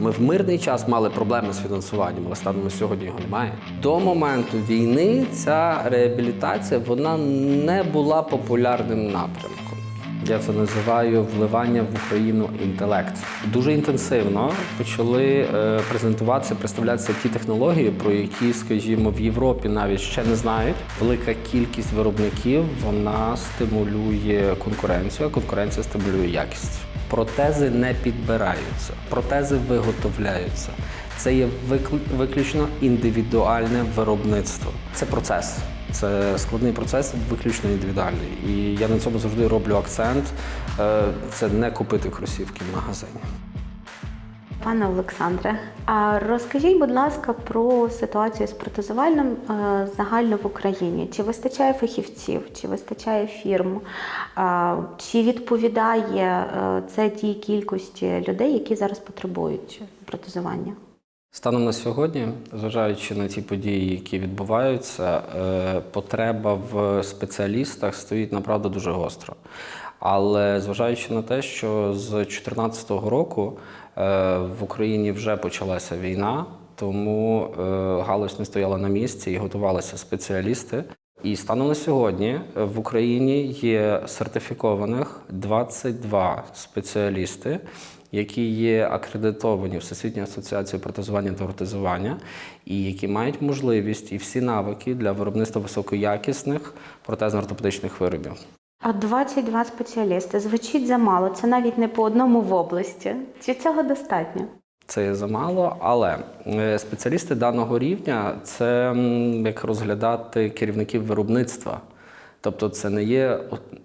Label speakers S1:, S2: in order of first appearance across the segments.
S1: Ми в мирний час мали проблеми з фінансуванням, але станом сьогодні його немає. До моменту війни ця реабілітація вона не була популярним напрямком. Я це називаю вливання в Україну інтелект. Дуже інтенсивно почали е, презентуватися, представлятися ті технології, про які, скажімо, в Європі навіть ще не знають. Велика кількість виробників вона стимулює конкуренцію, а конкуренція стимулює якість. Протези не підбираються, протези виготовляються. Це є викл- виключно індивідуальне виробництво. Це процес. Це складний процес, виключно індивідуальний. І я на цьому завжди роблю акцент. Е, Це не купити кросівки в магазині.
S2: Пане Олександре, а розкажіть, будь ласка, про ситуацію з протезувальним е, загально в Україні. Чи вистачає фахівців, чи вистачає фірм? Чи відповідає е, це тій кількості людей, які зараз потребують протезування?
S1: Станом на сьогодні, зважаючи на ті події, які відбуваються, е, потреба в спеціалістах стоїть направду дуже гостро. Але зважаючи на те, що з 2014 року е, в Україні вже почалася війна, тому е, галузь не стояла на місці і готувалися спеціалісти. І станом на сьогодні в Україні є сертифікованих 22 спеціалісти, які є акредитовані Всесвітньою асоціацією протезування та протезування, і які мають можливість і всі навики для виробництва високоякісних протезно-ортопедичних виробів.
S2: А 22 спеціалісти звучить замало. Це навіть не по одному в області. Чи цього достатньо?
S1: Це є замало, але е, спеціалісти даного рівня це як розглядати керівників виробництва. Тобто це не є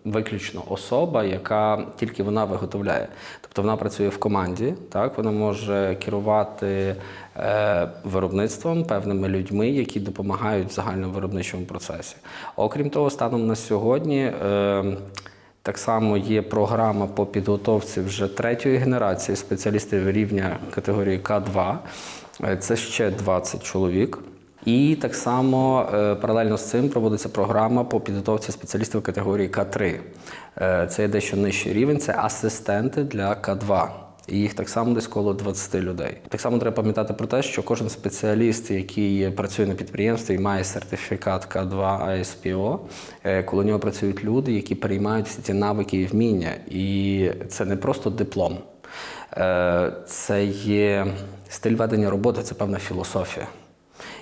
S1: виключно особа, яка тільки вона виготовляє. Тобто вона працює в команді, так вона може керувати е, виробництвом певними людьми, які допомагають в загальному виробничому процесі. Окрім того, станом на сьогодні. Е, так само є програма по підготовці вже третьої генерації спеціалістів рівня категорії К2. Е, Це ще 20 чоловік. І так само е, паралельно з цим проводиться програма по підготовці спеціалістів категорії К3. Е, Це дещо нижчий рівень, це асистенти для К2. І їх так само десь коло 20 людей. Так само треба пам'ятати про те, що кожен спеціаліст, який працює на підприємстві і має сертифікат К2 АСПО, е, коло нього працюють люди, які переймають всі ці навики і вміння. І це не просто диплом, це є стиль ведення роботи, це певна філософія.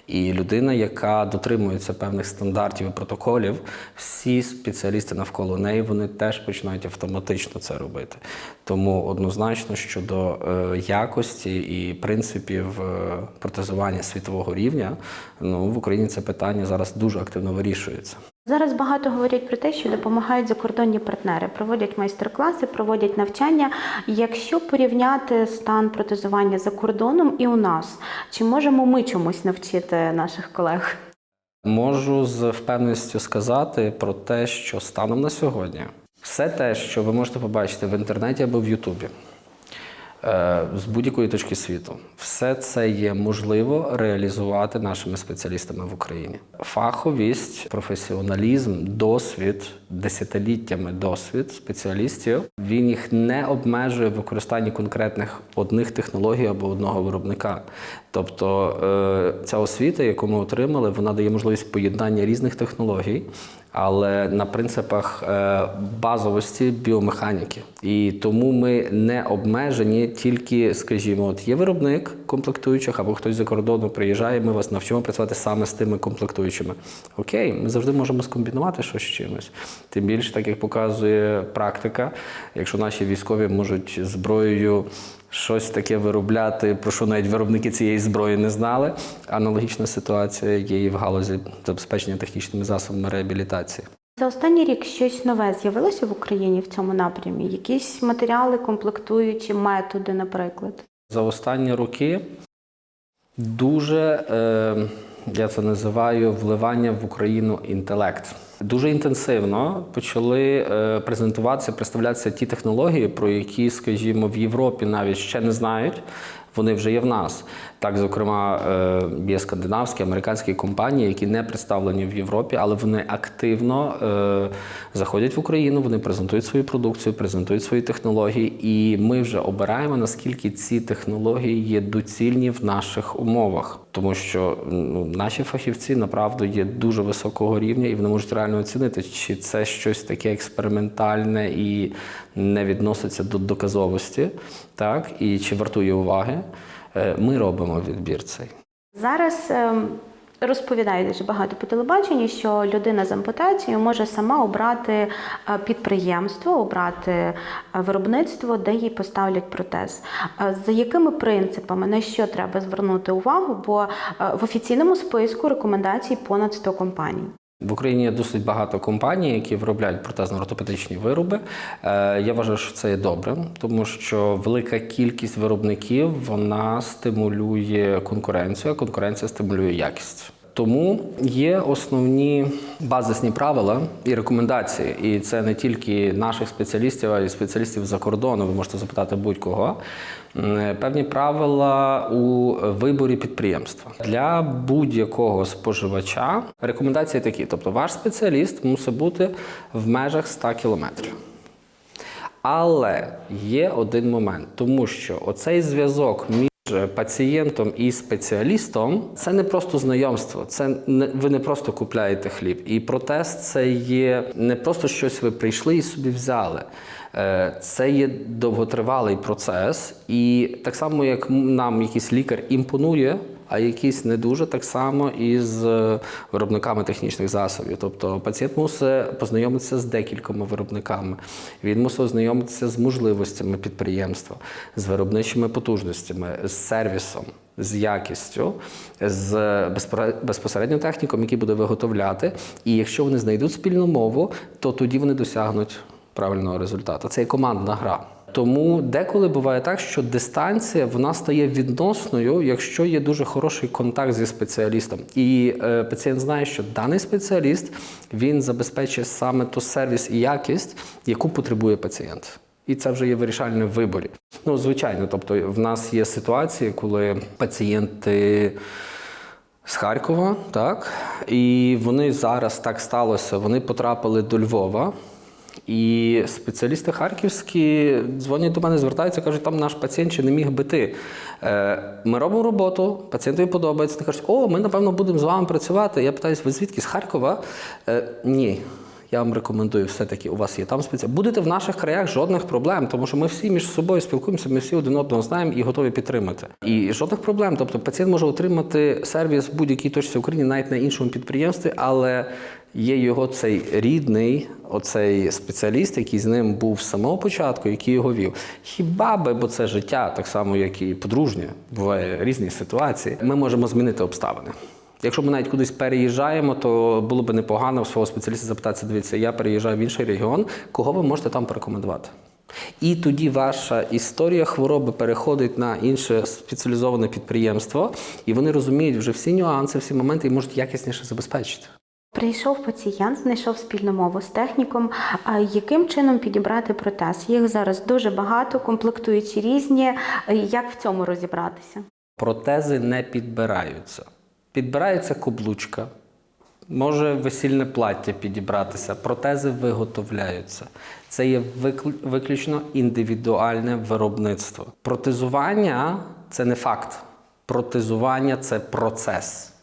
S1: І людина, яка дотримується певних стандартів і протоколів, всі спеціалісти навколо неї вони теж починають автоматично це робити. Тому однозначно щодо е, якості і принципів е, протезування світового рівня, ну в Україні це питання зараз дуже активно вирішується.
S2: Зараз багато говорять про те, що допомагають закордонні партнери, проводять майстер-класи, проводять навчання. Якщо порівняти стан протезування за кордоном і у нас, чи можемо ми чомусь навчити наших колег?
S1: Можу з впевненістю сказати про те, що станом на сьогодні все те, що ви можете побачити в інтернеті або в Ютубі, з будь-якої точки світу, все це є можливо реалізувати нашими спеціалістами в Україні. Фаховість, професіоналізм, досвід, десятиліттями досвід спеціалістів він їх не обмежує в використанні конкретних одних технологій або одного виробника. Тобто е, ця освіта, яку ми отримали, вона дає можливість поєднання різних технологій, але на принципах е, базовості біомеханіки. І тому ми не обмежені тільки, скажімо, от є виробник комплектуючих, або хтось за кордону приїжджає, ми вас навчимо працювати саме з тими комплектуючими. Окей, ми завжди можемо скомбінувати щось з чимось. Тим більше, так як показує практика, якщо наші військові можуть зброєю щось таке виробляти, про що навіть виробники цієї зброї не знали. Аналогічна ситуація є і в галузі забезпечення технічними засобами реабілітації.
S2: За останній рік щось нове з'явилося в Україні в цьому напрямі? Якісь матеріали, комплектуючі, методи, наприклад.
S1: За останні роки дуже, е, я це називаю, вливання в Україну інтелект. Дуже інтенсивно почали е, презентуватися, представлятися ті технології, про які, скажімо, в Європі навіть ще не знають. Вони вже є в нас. Так, зокрема, е, є скандинавські, американські компанії, які не представлені в Європі, але вони активно е, заходять в Україну, вони презентують свою продукцію, презентують свої технології, і ми вже обираємо, наскільки ці технології є доцільні в наших умовах. Тому що ну, наші фахівці направду є дуже високого рівня, і вони можуть реально оцінити, чи це щось таке експериментальне і не відноситься до доказовості, так і чи вартує уваги. Е, Ми робимо відбір цей.
S2: Зараз ем, розповідають дуже багато по телебаченню, що людина з ампутацією може сама обрати е, підприємство, обрати е, виробництво, де їй поставлять протез. Е, За якими принципами на що треба звернути увагу? Бо е, в офіційному списку рекомендацій понад 100 компаній.
S1: В Україні є досить багато компаній, які виробляють протезно-ортопедичні вироби. Е, Я вважаю, що це є добре, тому що велика кількість виробників вона стимулює конкуренцію, а конкуренція стимулює якість. Тому є основні базисні правила і рекомендації, і це не тільки наших спеціалістів, а й спеціалістів за кордону. Ви можете запитати будь-кого. Певні правила у виборі підприємства для будь-якого споживача. Рекомендації такі: тобто, ваш спеціаліст мусить бути в межах 100 кілометрів. Але є один момент, тому що оцей зв'язок пацієнтом і спеціалістом це не просто знайомство, це не ви не просто купляєте хліб. І протест це є не просто щось ви прийшли і собі взяли. Е, Це є довготривалий процес, і так само, як нам якийсь лікар імпонує, а якийсь не дуже так само і з е, виробниками технічних засобів. Тобто пацієнт мусить познайомитися з декількома виробниками. Він мусить ознайомитися з можливостями підприємства, з виробничими потужностями, з сервісом. З якістю, з безпора- безпосередньо техніком, який буде виготовляти. І якщо вони знайдуть спільну мову, то тоді вони досягнуть правильного результату. Це є командна гра. Тому деколи буває так, що дистанція вона стає відносною, якщо є дуже хороший контакт зі спеціалістом. І е, пацієнт знає, що даний спеціаліст він забезпечує саме ту сервіс і якість, яку потребує пацієнт. І це вже є вирішальне в виборі. Ну, звичайно, тобто в нас є ситуації, коли пацієнти з Харкова, так, і вони зараз так сталося, вони потрапили до Львова. І спеціалісти харківські дзвонять до мене, звертаються, кажуть, там наш пацієнт ще не міг бити. Е, Ми робимо роботу, пацієнтові подобається. Вони кажуть, о, ми напевно будемо з вами працювати. Я питаюсь, ви звідки з Харкова? Е, Ні. Я вам рекомендую, все-таки у вас є там спеціаліст. Будете в наших краях жодних проблем, тому що ми всі між собою спілкуємося, ми всі один одного знаємо і готові підтримати. І жодних проблем. Тобто пацієнт може отримати сервіс в будь-якій точці України, навіть на іншому підприємстві, але є його цей рідний, оцей спеціаліст, який з ним був з самого початку, який його вів. Хіба би, бо це життя, так само, як і подружнє, буває різні ситуації. Ми можемо змінити обставини. Якщо ми навіть кудись переїжджаємо, то було б непогано у свого спеціаліста запитатися, дивіться, я переїжджаю в інший регіон, кого ви можете там порекомендувати? І тоді ваша історія хвороби переходить на інше спеціалізоване підприємство, і вони розуміють вже всі нюанси, всі моменти і можуть якісніше забезпечити.
S2: Прийшов пацієнт, знайшов спільну мову з техніком. А яким чином підібрати протез? Їх зараз дуже багато, комплектуючі різні. Як в цьому розібратися?
S1: Протези не підбираються. Підбирається каблучка, може весільне плаття підібратися, протези виготовляються. Це є виключно індивідуальне виробництво. Протезування це не факт. Протезування це процес.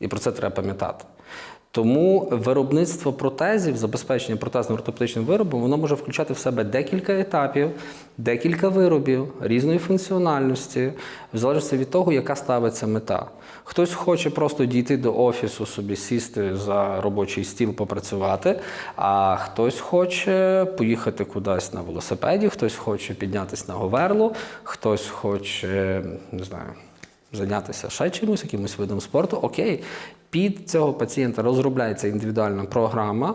S1: І про це треба пам'ятати. Тому виробництво протезів, забезпечення протезно-ортопедичним виробом, воно може включати в себе декілька етапів, декілька виробів різної функціональності, в залежності від того, яка ставиться мета. Хтось хоче просто дійти до офісу, собі сісти за робочий стіл, попрацювати, а хтось хоче поїхати кудись на велосипеді, хтось хоче піднятися на говерло, хтось хоче, не знаю зайнятися ще чимось, якимось видом спорту, окей, під цього пацієнта розробляється індивідуальна програма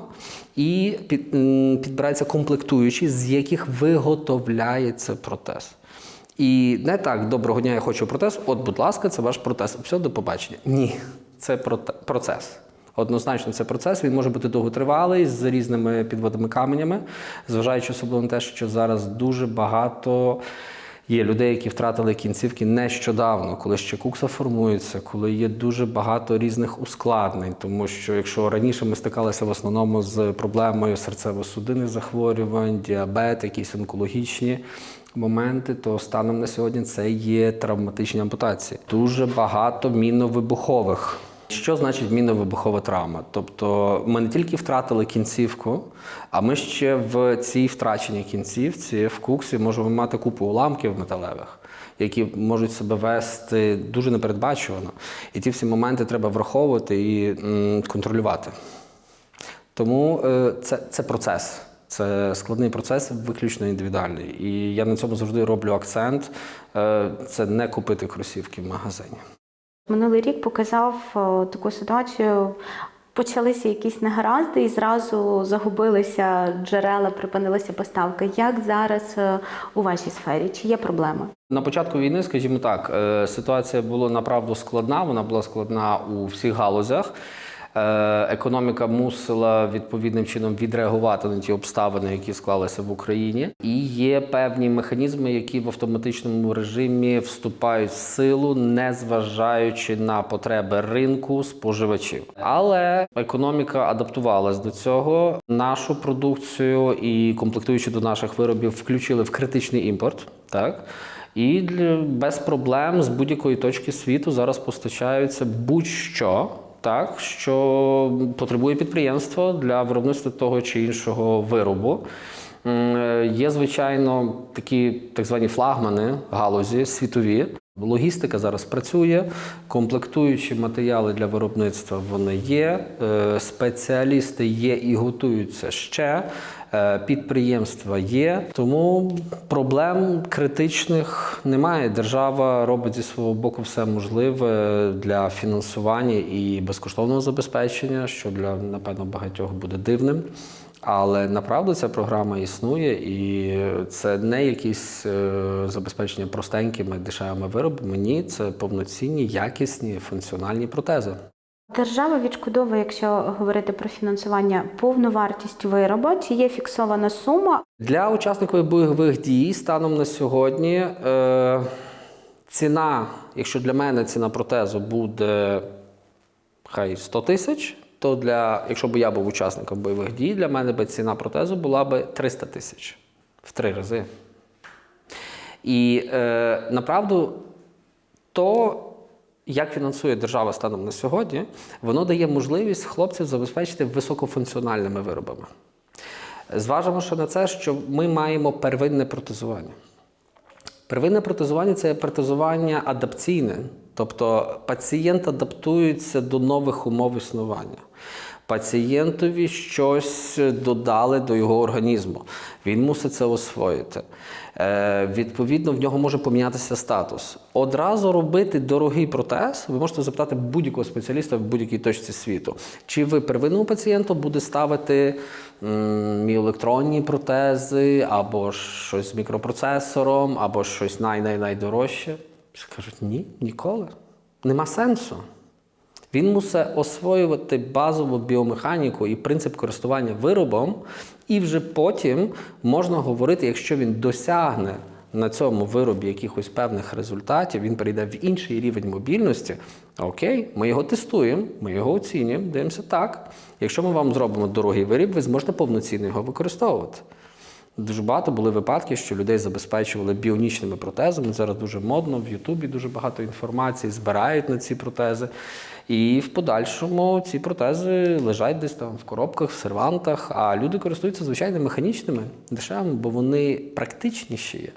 S1: і підбирається комплектуючі, з яких виготовляється протез. І не так, доброго дня, я хочу протез. От, будь ласка, це ваш протез. Все, до побачення. Ні, це процес. Однозначно, це процес. Він може бути довготривалий з різними підводними каменями, зважаючи особливо на те, що зараз дуже багато Є людей, які втратили кінцівки нещодавно, коли ще кукса формується, коли є дуже багато різних ускладнень. Тому що якщо раніше ми стикалися в основному з проблемою серцево-судинних захворювань, діабет, якісь онкологічні моменти, то станом на сьогодні це є травматичні ампутації. Дуже багато міновибухових. Що значить міновибухова травма? Тобто ми не тільки втратили кінцівку, а ми ще в цій втраченій кінцівці в куксі можемо мати купу уламків металевих, які можуть себе вести дуже непередбачувано. І ті всі моменти треба враховувати і контролювати. Тому е, це, це процес. Це складний процес, виключно індивідуальний. І я на цьому завжди роблю акцент. Е, Це не купити кросівки в магазині.
S2: Минулий рік показав е, таку ситуацію. Почалися якісь негаразди і зразу загубилися джерела, припинилися поставки. Як зараз е, у вашій сфері? Чи є проблеми?
S1: На початку війни, скажімо так, е, ситуація була направду складна. Вона була складна у всіх галузях. Е, Економіка мусила відповідним чином відреагувати на ті обставини, які склалися в Україні. І є певні механізми, які в автоматичному режимі вступають в силу, не зважаючи на потреби ринку споживачів. Але економіка адаптувалась до цього. Нашу продукцію і комплектуючи до наших виробів включили в критичний імпорт. Так. І без проблем з будь-якої точки світу зараз постачаються будь-що, так, що потребує підприємство для виробництва того чи іншого виробу. Е, Є, звичайно, такі так звані флагмани галузі світові. Логістика зараз працює, комплектуючі матеріали для виробництва вони є, е, спеціалісти є і готуються ще. Е, Підприємства є, тому проблем критичних немає. Держава робить зі свого боку все можливе для фінансування і безкоштовного забезпечення, що для напевно багатьох буде дивним. Але направду ця програма існує, і це не якісь е, забезпечення простенькими дешевими виробами. Ні, це повноцінні, якісні, функціональні протези.
S2: Держава відшкодовує, якщо говорити про фінансування, повну вартість виробу, чи є фіксована сума?
S1: Для учасників бойових дій станом на сьогодні е, ціна, якщо для мене ціна протезу буде хай 100 тисяч, то для, якщо б я був учасником бойових дій, для мене би ціна протезу була би 300 тисяч в три рази. І е, направду, то, як фінансує держава станом на сьогодні, воно дає можливість хлопців забезпечити високофункціональними виробами. Зважимо ще на це, що ми маємо первинне протезування. Первинне протезування це протезування адапційне, тобто пацієнт адаптується до нових умов існування. Пацієнтові щось додали до його організму. Він мусить це освоїти. Е, відповідно, в нього може помінятися статус. Одразу робити дорогий протез, ви можете запитати будь-якого спеціаліста в будь-якій точці світу. Чи ви первинному пацієнту буде ставити м, міоелектронні протези, або щось з мікропроцесором, або щось най-най-найдорожче? Скажуть ні, ніколи. Нема сенсу. Він мусить освоювати базову біомеханіку і принцип користування виробом, і вже потім можна говорити, якщо він досягне на цьому виробі якихось певних результатів, він перейде в інший рівень мобільності. Окей, ми його тестуємо, ми його оцінюємо, дивимося так. Якщо ми вам зробимо дорогий виріб, ви зможете повноцінно його використовувати. Дуже багато були випадки, що людей забезпечували біонічними протезами. Зараз дуже модно, в Ютубі дуже багато інформації збирають на ці протези. І в подальшому ці протези лежать десь там в коробках, в сервантах, а люди користуються звичайно механічними, дешевими, бо вони практичніші є.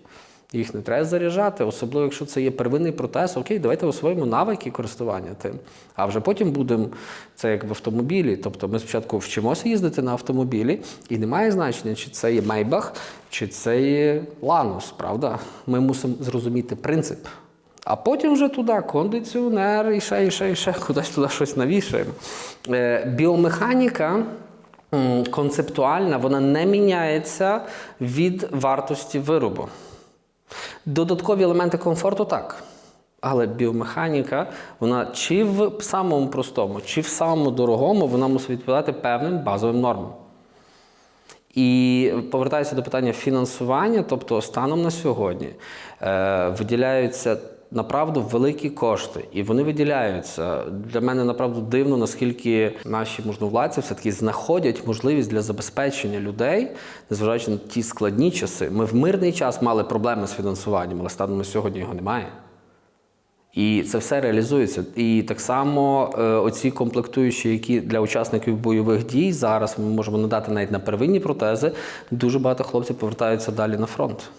S1: Їх не треба заряджати, особливо якщо це є первинний протез. Окей, давайте освоїмо навики користування тим. А вже потім будемо це як в автомобілі. Тобто ми спочатку вчимося їздити на автомобілі, і немає значення, чи це є Maybach, чи це є Lanos, правда? Ми мусимо зрозуміти принцип. А потім вже туди кондиціонер і ще, і ще, і ще кудись туди щось навішаємо. Е, біомеханіка концептуальна, вона не міняється від вартості виробу. Додаткові елементи комфорту так. Але біомеханіка, вона чи в самому простому, чи в самому дорогому, вона мусить відповідати певним базовим нормам. І повертаюся до питання фінансування, тобто станом на сьогодні е, виділяються направду великі кошти, і вони виділяються. Для мене направду дивно, наскільки наші можновладці все-таки знаходять можливість для забезпечення людей, незважаючи на ті складні часи. Ми в мирний час мали проблеми з фінансуванням, але станом на сьогодні його немає. І це все реалізується. І так само е, оці комплектуючі, які для учасників бойових дій зараз ми можемо надати навіть на первинні протези. Дуже багато хлопців повертаються далі на фронт.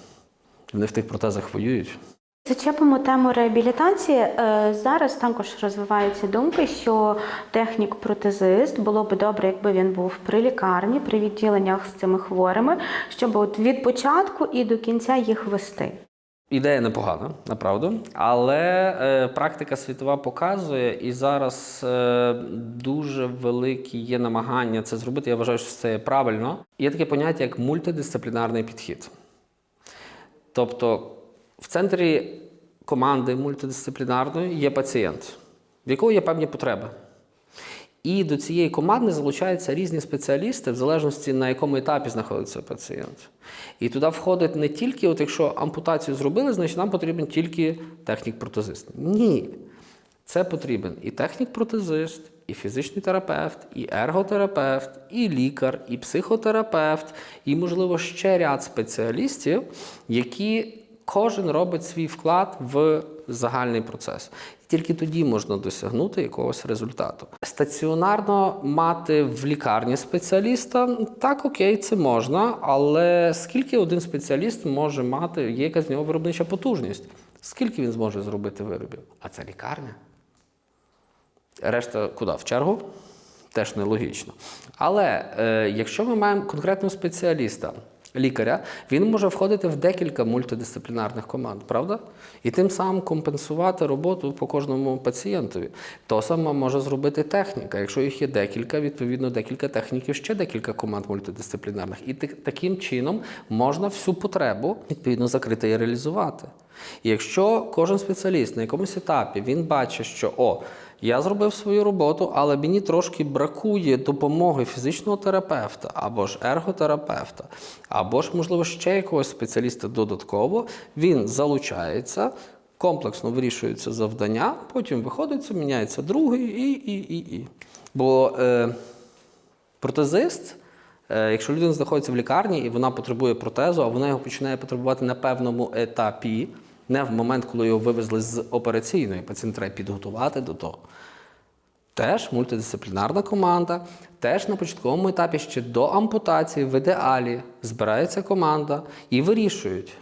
S1: Вони в тих протезах воюють.
S2: Зачепимо тему реабілітації. Е, Зараз також розвиваються думки, що технік-протезист було би добре, якби він був при лікарні, при відділеннях з цими хворими, щоб от від початку і до кінця їх вести.
S1: Ідея непогана, направду, але е, практика світова показує, і зараз е, дуже великі є намагання це зробити. Я вважаю, що це є правильно. Є таке поняття як мультидисциплінарний підхід. Тобто в центрі команди мультидисциплінарної є пацієнт, в якого є певні потреби. І до цієї команди залучаються різні спеціалісти, в залежності на якому етапі знаходиться пацієнт. І туди входить не тільки, от якщо ампутацію зробили, значить нам потрібен тільки технік-протезист. Ні. Це потрібен і технік-протезист, і фізичний терапевт, і ерготерапевт, і лікар, і психотерапевт, і, можливо, ще ряд спеціалістів, які кожен робить свій вклад в загальний процес. Тільки тоді можна досягнути якогось результату. Стаціонарно мати в лікарні спеціаліста так, окей, це можна, але скільки один спеціаліст може мати, є якась в нього виробнича потужність? Скільки він зможе зробити виробів? А це лікарня. Решта куди? В чергу? Теж нелогічно. Але е, якщо ми маємо конкретного спеціаліста, лікаря, він може входити в декілька мультидисциплінарних команд, правда? І тим самим компенсувати роботу по кожному пацієнтові. То саме може зробити техніка. Якщо їх є декілька, відповідно, декілька техніків, ще декілька команд мультидисциплінарних. І таким чином можна всю потребу відповідно закрити і реалізувати. І якщо кожен спеціаліст на якомусь етапі він бачить, що о, я зробив свою роботу, але мені трошки бракує допомоги фізичного терапевта або ж ерготерапевта, або ж, можливо, ще якогось спеціаліста додатково, він залучається, комплексно вирішується завдання, потім виходить, міняється другий і, і, і, і. Бо е, протезист, е, якщо людина знаходиться в лікарні і вона потребує протезу, а вона його починає потребувати на певному етапі, не в момент, коли його вивезли з операційної, пацієнт треба підготувати до того. Теж мультидисциплінарна команда, теж на початковому етапі ще до ампутації, в ідеалі збирається команда і вирішують,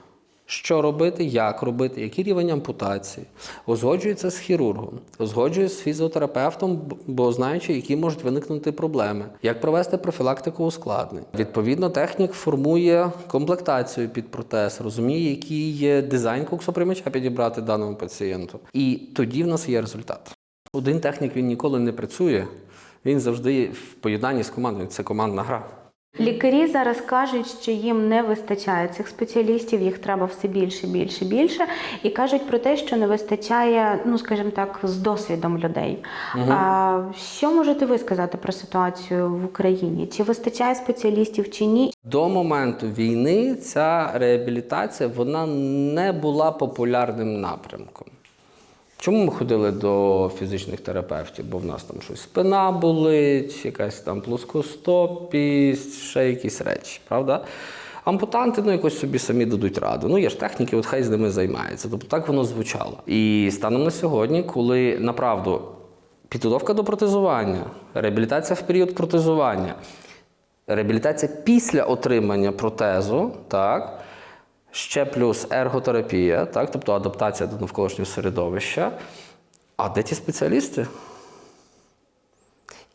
S1: що робити, як робити, який рівень ампутації. Узгоджується з хірургом, узгоджується з фізіотерапевтом, бо знаючи, які можуть виникнути проблеми, як провести профілактику ускладнень. Відповідно, технік формує комплектацію під протез, розуміє, який є дизайн коксоприймача підібрати даному пацієнту. І тоді в нас є результат. Один технік він ніколи не працює, він завжди в поєднанні з командою. Це командна гра.
S2: Лікарі зараз кажуть, що їм не вистачає цих спеціалістів, їх треба все більше, більше, більше, і кажуть про те, що не вистачає, ну скажімо так, з досвідом людей. А, що можете ви сказати про ситуацію в Україні? Чи вистачає спеціалістів чи ні?
S1: До моменту війни ця реабілітація вона не була популярним напрямком. Чому ми ходили до фізичних терапевтів? Бо в нас там щось спина болить, якась там плоскостопість, ще якісь речі, правда? Ампутанти ну, якось собі самі дадуть раду. Ну, є ж техніки, от хай з ними займаються. Тобто так воно звучало. І станом на сьогодні, коли направду підготовка до протезування, реабілітація в період протезування, реабілітація після отримання протезу, так, ще плюс ерготерапія, так, тобто адаптація до навколишнього середовища. А де ті спеціалісти?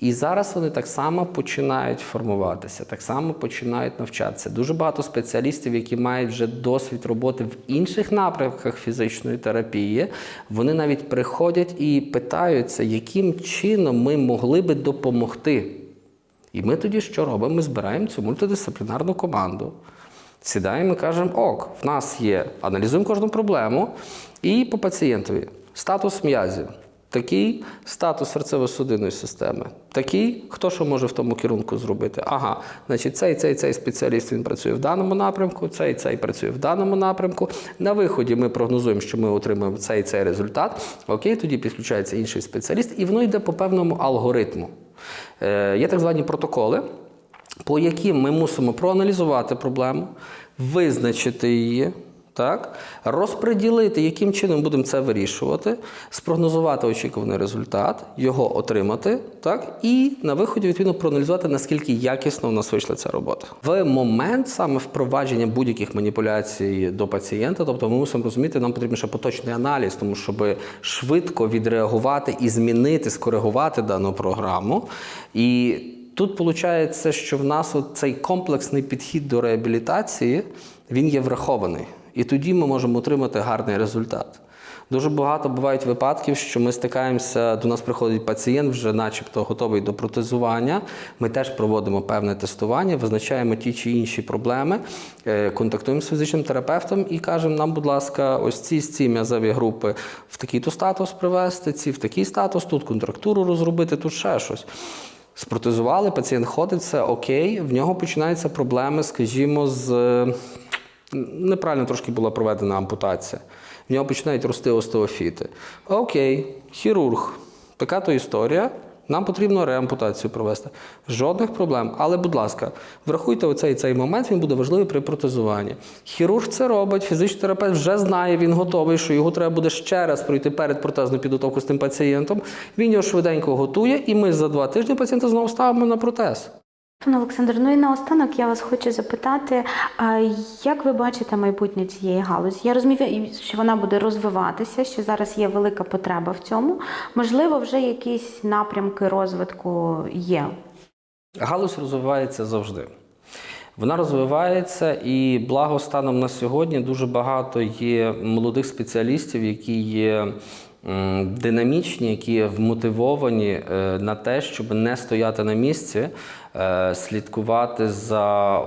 S1: І зараз вони так само починають формуватися, так само починають навчатися. Дуже багато спеціалістів, які мають вже досвід роботи в інших напрямках фізичної терапії, вони навіть приходять і питаються, яким чином ми могли би допомогти. І ми тоді що робимо? Ми збираємо цю мультидисциплінарну команду. Сідаємо і кажемо: ок, в нас є, аналізуємо кожну проблему і по пацієнтові статус м'язів. Такий статус серцево-судинної системи. Такий, хто що може в тому керунку зробити. Ага, значить, цей, цей, цей спеціаліст він працює в даному напрямку, цей, цей працює в даному напрямку. На виході ми прогнозуємо, що ми отримаємо цей цей результат. Окей, тоді підключається інший спеціаліст, і воно йде по певному алгоритму. Е, є так звані протоколи, по яким ми мусимо проаналізувати проблему, визначити її. Так, розподілити, яким чином будемо це вирішувати, спрогнозувати очікуваний результат, його отримати, так, і на виході відповідно проаналізувати, наскільки якісно у нас вийшла ця робота. В момент саме впровадження будь-яких маніпуляцій до пацієнта, тобто ми мусимо розуміти, нам потрібен ще поточний аналіз, тому щоб швидко відреагувати і змінити, скоригувати дану програму. І Тут виходить, що в нас от цей комплексний підхід до реабілітації він є врахований. І тоді ми можемо отримати гарний результат. Дуже багато бувають випадків, що ми стикаємося, до нас приходить пацієнт, вже начебто готовий до протезування. Ми теж проводимо певне тестування, визначаємо ті чи інші проблеми, е, контактуємо з фізичним терапевтом і кажемо, нам, будь ласка, ось ці з ці м'язові групи в такий-то статус привести, ці в такий статус, тут контрактуру розробити, тут ще щось. Спротезували, пацієнт ходить, все окей, в нього починаються проблеми, скажімо, з е, неправильно трошки була проведена ампутація. В нього починають рости остеофіти. Окей, хірург, така то історія. Нам потрібно реампутацію провести. Жодних проблем. Але, будь ласка, врахуйте оцей цей момент, він буде важливий при протезуванні. Хірург це робить, фізичний терапевт вже знає, він готовий, що його треба буде ще раз пройти перед протезну підготовку з тим пацієнтом. Він його швиденько готує, і ми за два тижні пацієнта знову ставимо на протез.
S2: Пане Олександр, ну і наостанок я вас хочу запитати, як ви бачите майбутнє цієї галузі? Я розумію, що вона буде розвиватися, що зараз є велика потреба в цьому. Можливо, вже якісь напрямки розвитку є.
S1: Галузь розвивається завжди. Вона розвивається і благо станом на сьогодні дуже багато є молодих спеціалістів, які є динамічні, які вмотивовані е, на те, щоб не стояти на місці, слідкувати за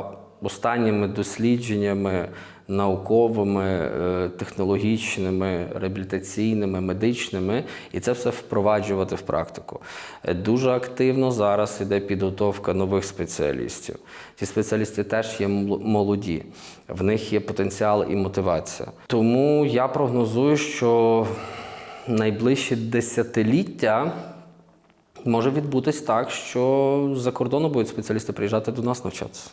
S1: останніми дослідженнями науковими, е, технологічними, реабілітаційними, медичними, і це все впроваджувати в практику. Е, Дуже активно зараз іде підготовка нових спеціалістів. Ці спеціалісти теж є молоді, в них є потенціал і мотивація. Тому я прогнозую, що найближчі десятиліття. Може відбутись так, що з-за кордону будуть спеціалісти приїжджати до нас навчатися.